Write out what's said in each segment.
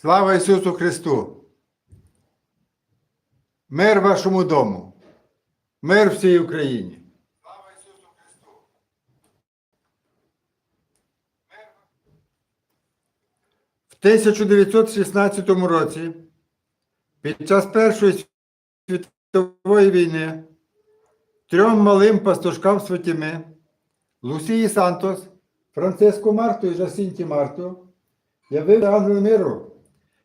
Слава Ісусу Христу! Мир вашому дому! Мир всій Україні! Слава Ісусу Христу! В 1916 році під час Першої світової війни трьом малим пастушкам Святіми Лусії Сантос, Франциско Марту і Жасінті Марту явив ангел миру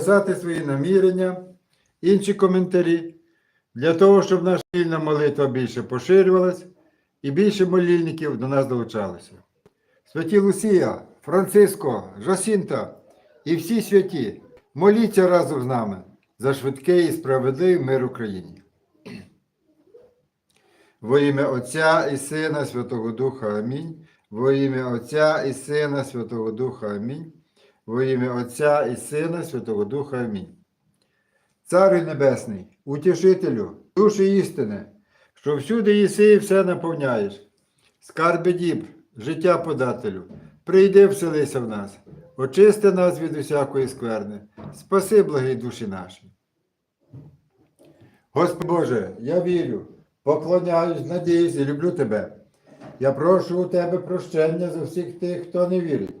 написати свої намірення, інші коментарі, для того, щоб наша вільна молитва більше поширювалась і більше молільників до нас долучалося. Святі Лусія, Франциско, Жасінта і всі святі, моліться разом з нами за швидкий і справедливий мир Україні. Во ім'я Отця і Сина Святого Духа Амінь. Во ім'я Отця і Сина Святого Духа Амінь. Во ім'я Отця і Сина Святого Духа Амінь. Царю Небесний, утішителю, душі істини, що всюди єси і все наповняєш. Скарби діб, життя подателю, прийди вселися в нас, очисти нас від усякої скверни, спаси благі душі наші. Господи Боже, я вірю, поклоняюсь, надіюсь і люблю Тебе. Я прошу у Тебе прощення за всіх тих, хто не вірить,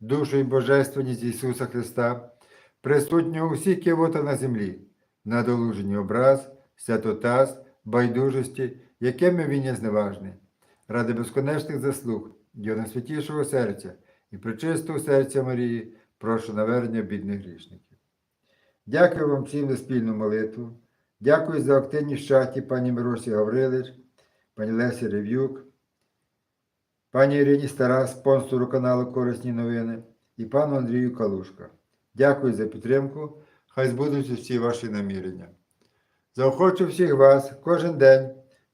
душу і божественність Ісуса Христа, присутнього у всіх кивота на землі, надолужені образ, святотаз, байдужості, якими він є зневажний, ради безконечних заслуг, Його найсвятішого серця і причистого серця Марії, прошу навернення бідних грішників. Дякую вам всім за спільну молитву. Дякую за активність в чаті пані Миросі Гаврилич, пані Лесі Рев'юк, пані Ірині Стара, спонсору каналу Корисні новини і пану Андрію Калушка. Дякую за підтримку. Хай збудуться всі ваші намірення. Заохочу всіх вас кожен день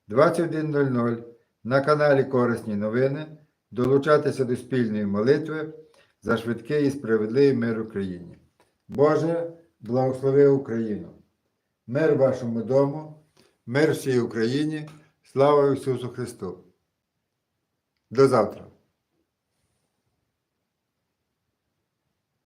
21.00 на каналі Корисні новини долучатися до спільної молитви за швидкий і справедливий мир Україні. Боже, благослови Україну! Мир вашому дому, мир всій Україні, слава Ісусу Христу. До завтра!